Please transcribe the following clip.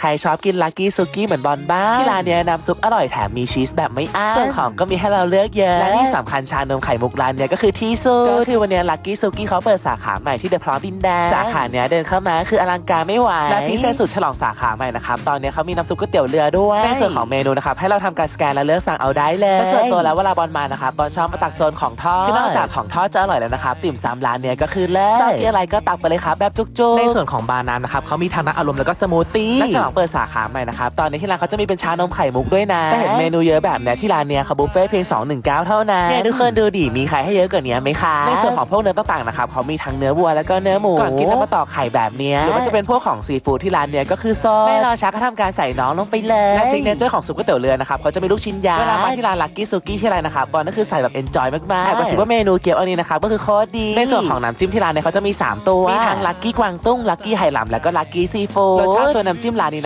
ใครชอบกินลักกี้ซุกี้เหมือนบอลบ้างที่ร้านเนี้ยน้ำซุปอร่อยแถมมีชีสแบบไม่อั้นส่วนของก็มีให้เราเลือกเยอะและที่สำคัญชานมไข่มุกร้านเนี้ยก็คือที่สุดก็คือวันเนี้ลักกี้ซุกี้เขาเปิดสาขาใหม่ที่เดอะพร้อมดินแดงสาขาเนี้ยเดินเข้ามาคืออลังการไม่ไหวและพิเศษสุดฉลองสาขาใหม่นะครับตอนเนี้ยเขามีน้ำซุปก๋วยเตี๋ยวเรือด้วยในส่วนของเมนูนะครับให้เราทำการสแกนและเลือกสั่งเอาได้เลยและส่วนตัวแล้วเวลาบอลมานะครับบอลชอบมาตักโซนของทอดคือนอกจากของทอดจะอร่อยแล้วนะครับติ่มซำร้านเนี้ยก็คือเลิศชอบกินอะไรก็ตักไปเลยครับแบบจุกๆในส่วนของบาร์น้ำนะครับเขามีทั้งน้ำอารมณ์แล้วก็สมูทตี้และฉลองเปิดสาขาใหม่นะครับ ตอนนี้ที่ร้านเขาจะมีเป็นชานมไข่มุกด้วยนะแต่เห็นเมนูเยอะแบบเนี้ยที่ร้านเนี้ยเขาบุฟเฟ่ต์เพียง 219 เท่านั้นเนี่ยทุกคนดูดิมีใครให้เยอะกว่านี้ไหมคะในส่วนของพวกเนื้อต่างๆนะครับเขามีทั้งเนื้อวัวแล้วก็เนื้อหมูก่อนกินแล้วมาต่อไข่แบบเนี้ยหรือว่าจะเป็นพวกของซีฟู้ดที่ร้านเนี้ยก็คือซอสไม่รอช้าก็ทำการใส่น้องลงไปเลยและซิกเนเจอร์ของซุปก๋วยเตี๋ยวเรือนะครับเขาจะมีลูกชิ้นยางเวลามาที่ร้านลักกี้ซุกี้ที่ไรนะครับบอลก็คือใส่แบบเอนจอยมากๆแต่ว่าซิว่าเมนูเกี๊ยวอันนี้นะครับก็คือโคตรดีในส่วนของน้ำจิ้มที่ร้านเนี่ยเขาจะมี 3 ตัวมีทั้งลักกี้กวางตุ้งลักกี้ไหหลำแล้วก็ลักกี้ซีฟู้ดรสชาติตัวน้ำจิ้มร้าน